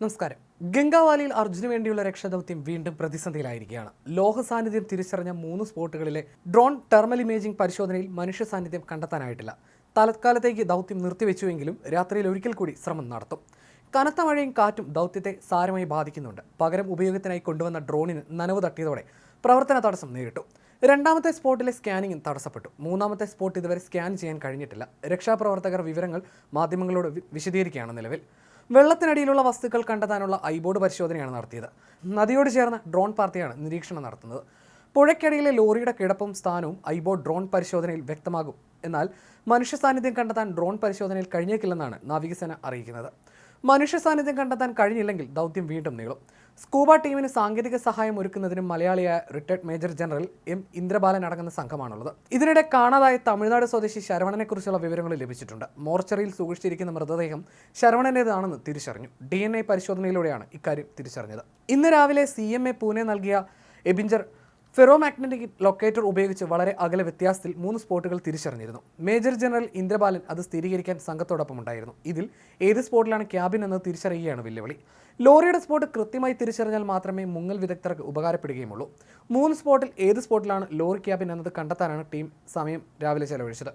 നമസ്കാരം. ഗംഗാവാലിയിൽ അർജുന് വേണ്ടിയുള്ള രക്ഷാദൗത്യം വീണ്ടും പ്രതിസന്ധിയിലായിരിക്കുകയാണ്. ലോഹ സാന്നിധ്യം തിരിച്ചറിഞ്ഞ മൂന്ന് സ്പോട്ടുകളിലെ ഡ്രോൺ തെർമൽ ഇമേജിംഗ് പരിശോധനയിൽ മനുഷ്യ സാന്നിധ്യം കണ്ടെത്താനായിട്ടില്ല. തൽക്കാലത്തേക്ക് ദൗത്യം നിർത്തിവെച്ചുവെങ്കിലും രാത്രിയിൽ ഒരിക്കൽ കൂടി ശ്രമം നടത്തും. കനത്ത മഴയും കാറ്റും ദൗത്യത്തെ സാരമായി ബാധിക്കുന്നുണ്ട്. പകരം ഉപയോഗത്തിനായി കൊണ്ടുവന്ന ഡ്രോണിന് നനവ് തട്ടിയതോടെ പ്രവർത്തന തടസ്സം നേരിട്ടു. രണ്ടാമത്തെ സ്പോട്ടിലെ സ്കാനിങ്ങും തടസ്സപ്പെട്ടു. മൂന്നാമത്തെ സ്പോട്ട് ഇതുവരെ സ്കാൻ ചെയ്യാൻ കഴിഞ്ഞിട്ടില്ല. രക്ഷാപ്രവർത്തകർ വിവരങ്ങൾ മാധ്യമങ്ങളോട് വിശദീകരിക്കുകയാണ് നിലവിൽ. വെള്ളത്തിനടിയിലുള്ള വസ്തുക്കൾ കണ്ടെത്താനുള്ള ഐബോർഡ് പരിശോധനയാണ് നടത്തിയത്. നദിയോട് ചേർന്ന് ഡ്രോൺ പാർട്ടിയാണ് നിരീക്ഷണം നടത്തുന്നത്. പുഴയ്ക്കടിയിലെ ലോറിയുടെ കിടപ്പും സ്ഥാനവും ഐബോർഡ് ഡ്രോൺ പരിശോധനയിൽ വ്യക്തമാകും. എന്നാൽ മനുഷ്യ സാന്നിധ്യം കണ്ടെത്താൻ ഡ്രോൺ പരിശോധനയിൽ കഴിഞ്ഞേക്കില്ലെന്നാണ് നാവികസേന അറിയിക്കുന്നത്. മനുഷ്യ സാന്നിധ്യം കണ്ടെത്താൻ കഴിഞ്ഞില്ലെങ്കിൽ ദൗത്യം വീണ്ടും നീളും. സ്കൂബ ടീമിന് സാങ്കേതിക സഹായം ഒരുക്കുന്നതിനും മലയാളിയായ retired major general M Indrabalan അടങ്ങുന്ന സംഘമാണുള്ളത്. ഇതിനിടെ കാണാതായ തമിഴ്നാട് സ്വദേശി ശരവണനെക്കുറിച്ചുള്ള വിവരങ്ങൾ ലഭിച്ചിട്ടുണ്ട്. മോർച്ചറിയിൽ സൂക്ഷിച്ചിരിക്കുന്ന മൃതദേഹം ശരവണനേതാണെന്ന് തിരിച്ചറിഞ്ഞു. ഡി പരിശോധനയിലൂടെയാണ് ഇക്കാര്യം തിരിച്ചറിഞ്ഞത്. ഇന്ന് രാവിലെ സി പൂനെ നൽകിയ എബിഞ്ചർ ഫെറോമാഗ്നറ്റിക് ലൊക്കേറ്റർ ഉപയോഗിച്ച് വളരെ അകലെ വ്യത്യാസത്തിൽ മൂന്ന് സ്പോട്ടുകൾ തിരിച്ചറിഞ്ഞിരുന്നു. മേജർ ജനറൽ ഇന്ദ്രബാലൻ അത് സ്ഥിരീകരിക്കാൻ സംഘത്തോടൊപ്പം ഉണ്ടായിരുന്നു ഇതിൽ ഏത് സ്പോട്ടിലാണ് ക്യാബിൻ എന്ന് തിരിച്ചറിയുകയാണ് വെല്ലുവിളി. ലോറിയുടെ സ്പോട്ട് കൃത്യമായി തിരിച്ചറിഞ്ഞാൽ മാത്രമേ മുങ്ങൽ വിദഗ്ധർക്ക് ഉപകാരപ്പെടുകയുമുള്ളൂ. മൂന്ന് സ്പോട്ടിൽ ഏത് സ്പോട്ടിലാണ് ലോറി ക്യാബിൻ എന്നത് കണ്ടെത്താനാണ് ടീം സമയം രാവിലെ ചെലവഴിച്ചത്.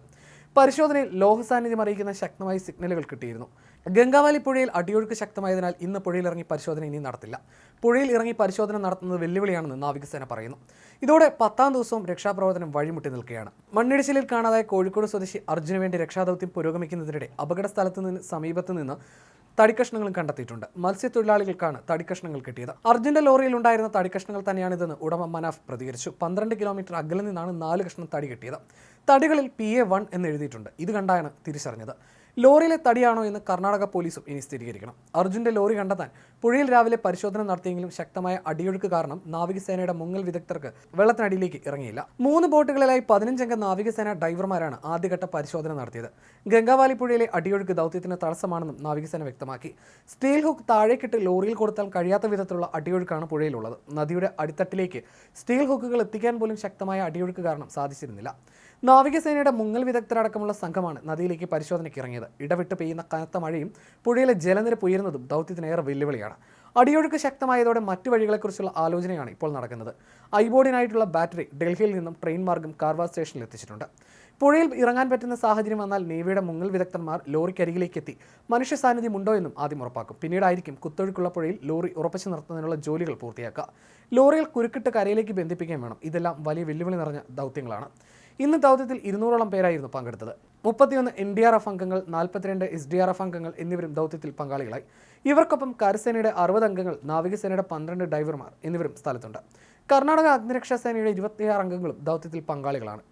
പരിശോധനയിൽ ലോഹ സാന്നിധ്യം അറിയിക്കുന്ന ശക്തമായ സിഗ്നലുകൾ കിട്ടിയിരുന്നു. ഗംഗാവാലി പുഴയിൽ അടിയൊഴുക്ക് ശക്തമായതിനാൽ ഇന്ന് പുഴയിൽ ഇറങ്ങി പരിശോധന ഇനി നടത്തില്ല. പുഴയിൽ ഇറങ്ങി പരിശോധന നടത്തുന്നത് വെല്ലുവിളിയാണെന്ന് നാവികസേന പറയുന്നു. ഇതോടെ പത്താം ദിവസവും രക്ഷാപ്രവർത്തനം വഴിമുട്ടി നിൽക്കുകയാണ്. മണ്ണിടിച്ചിലിൽ കാണാതായ കോഴിക്കോട് സ്വദേശി അർജുന് വേണ്ടി രക്ഷാദൗത്യം പുരോഗമിക്കുന്നതിനിടെ അപകട സ്ഥലത്ത് നിന്ന് സമീപത്ത് നിന്ന് തടിക്കഷ്ണങ്ങളും കണ്ടെത്തിയിട്ടുണ്ട്. മത്സ്യത്തൊഴിലാളികൾക്കാണ് തടിക്കഷ്ണങ്ങൾ കിട്ടിയത്. അർജുന്റെ ലോറിയിൽ ഉണ്ടായിരുന്ന തടിക്കഷ്ണങ്ങൾ തന്നെയാണിതെന്ന് ഉടമ മനാഫ് പ്രതികരിച്ചു. പന്ത്രണ്ട് കിലോമീറ്റർ അകലിൽ നിന്നാണ് നാല് കഷ്ണം തടി കിട്ടിയത്. തടികളിൽ പി എ വൺ എന്ന് എഴുതിയിട്ടുണ്ട്. ഇത് കണ്ടാണ് തിരിച്ചറിഞ്ഞത്. ലോറിയിലെ തടിയാണോ എന്ന് കർണാടക പോലീസും ഇനി സ്ഥിരീകരിക്കണം. അർജുന്റെ ലോറി കണ്ടെത്താൻ പുഴയിൽ രാവിലെ പരിശോധന നടത്തിയെങ്കിലും ശക്തമായ അടിയൊഴുക്ക് കാരണം നാവികസേനയുടെ മുങ്ങൽ വിദഗ്ധർക്ക് വെള്ളത്തിനടിയിലേക്ക് ഇറങ്ങിയില്ല. മൂന്ന് ബോട്ടുകളിലായി പതിനഞ്ചംഗ നാവികസേന ഡൈവർമാരാണ് ആദ്യഘട്ട പരിശോധന നടത്തിയത്. ഗംഗാവാലി പുഴയിലെ അടിയൊഴുക്ക് ദൗത്യത്തിന് തടസ്സമാണെന്നും നാവികസേന വ്യക്തമാക്കി. സ്റ്റീൽ ഹുക്ക് താഴേക്കിട്ട് ലോറിയിൽ കൊടുത്താൽ കഴിയാത്ത വിധത്തിലുള്ള അടിയൊഴുക്കാണ് പുഴയിലുള്ളത്. നദിയുടെ അടിത്തട്ടിലേക്ക് സ്റ്റീൽ ഹുക്കുകൾ എത്തിക്കാൻ പോലും ശക്തമായ അടിയൊഴുക്ക് കാരണം സാധിച്ചിരുന്നില്ല. നാവികസേനയുടെ മുങ്ങൽ വിദഗ്ധരടക്കമുള്ള സംഘമാണ് നദിയിലേക്ക് പരിശോധനയ്ക്ക് ഇറങ്ങിയത്. ഇടവിട്ട് പെയ്യുന്ന കനത്ത മഴയും പുഴയിലെ ജലനിരപ്പ് ഉയരുന്നതും ദൗത്യത്തിനേറെ വെല്ലുവിളിയാണ്. അടിയൊഴുക്ക് ശക്തമായതോടെ മറ്റു വഴികളെക്കുറിച്ചുള്ള ആലോചനയാണ് ഇപ്പോൾ നടക്കുന്നത്. ഐബോർഡിനായിട്ടുള്ള ബാറ്ററി ഡൽഹിയിൽ നിന്നും ട്രെയിൻ മാർഗം കാർവാ സ്റ്റേഷനിൽ എത്തിച്ചിട്ടുണ്ട്. പുഴയിൽ ഇറങ്ങാൻ പറ്റുന്ന സാഹചര്യം വന്നാൽ നേവിയുടെ മുങ്ങൽ വിദഗ്ധന്മാർ ലോറിക്കരികിലേക്ക് എത്തി മനുഷ്യ സാന്നിധ്യം ഉണ്ടോ എന്നും ആദ്യം ഉറപ്പാക്കും. പിന്നീടായിരിക്കും കുത്തൊഴുക്കുള്ള പുഴയിൽ ലോറി ഉറപ്പിച്ചു നിർത്തുന്നതിനുള്ള ജോലികൾ പൂർത്തിയാക്കുക. ലോറിയിൽ കുരുക്കിട്ട് കരയിലേക്ക് ബന്ധിപ്പിക്കുകയും വേണം. ഇതെല്ലാം വലിയ വെല്ലുവിളി നിറഞ്ഞ ദൗത്യങ്ങളാണ്. ഇന്ന് ദൗത്യത്തിൽ ഇരുന്നൂറോളം പേരായിരുന്നു പങ്കെടുത്തത്. മുപ്പത്തിയൊന്ന് എൻ ഡി ആർ എഫ് അംഗങ്ങൾ നാൽപ്പത്തിരണ്ട് എസ് ഡി ആർ എഫ് അംഗങ്ങൾ എന്നിവരും ദൗത്യത്തിൽ പങ്കാളികളായി. ഇവർക്കൊപ്പം കരസേനയുടെ അറുപത് അംഗങ്ങൾ നാവികസേനയുടെ പന്ത്രണ്ട് ഡൈവർമാർ എന്നിവരും സ്ഥലത്തുണ്ട്. കർണാടക അഗ്നിരക്ഷാ സേനയുടെ ഇരുപത്തിയാറ് അംഗങ്ങളും ദൗത്യത്തിൽ പങ്കാളികളാണ്.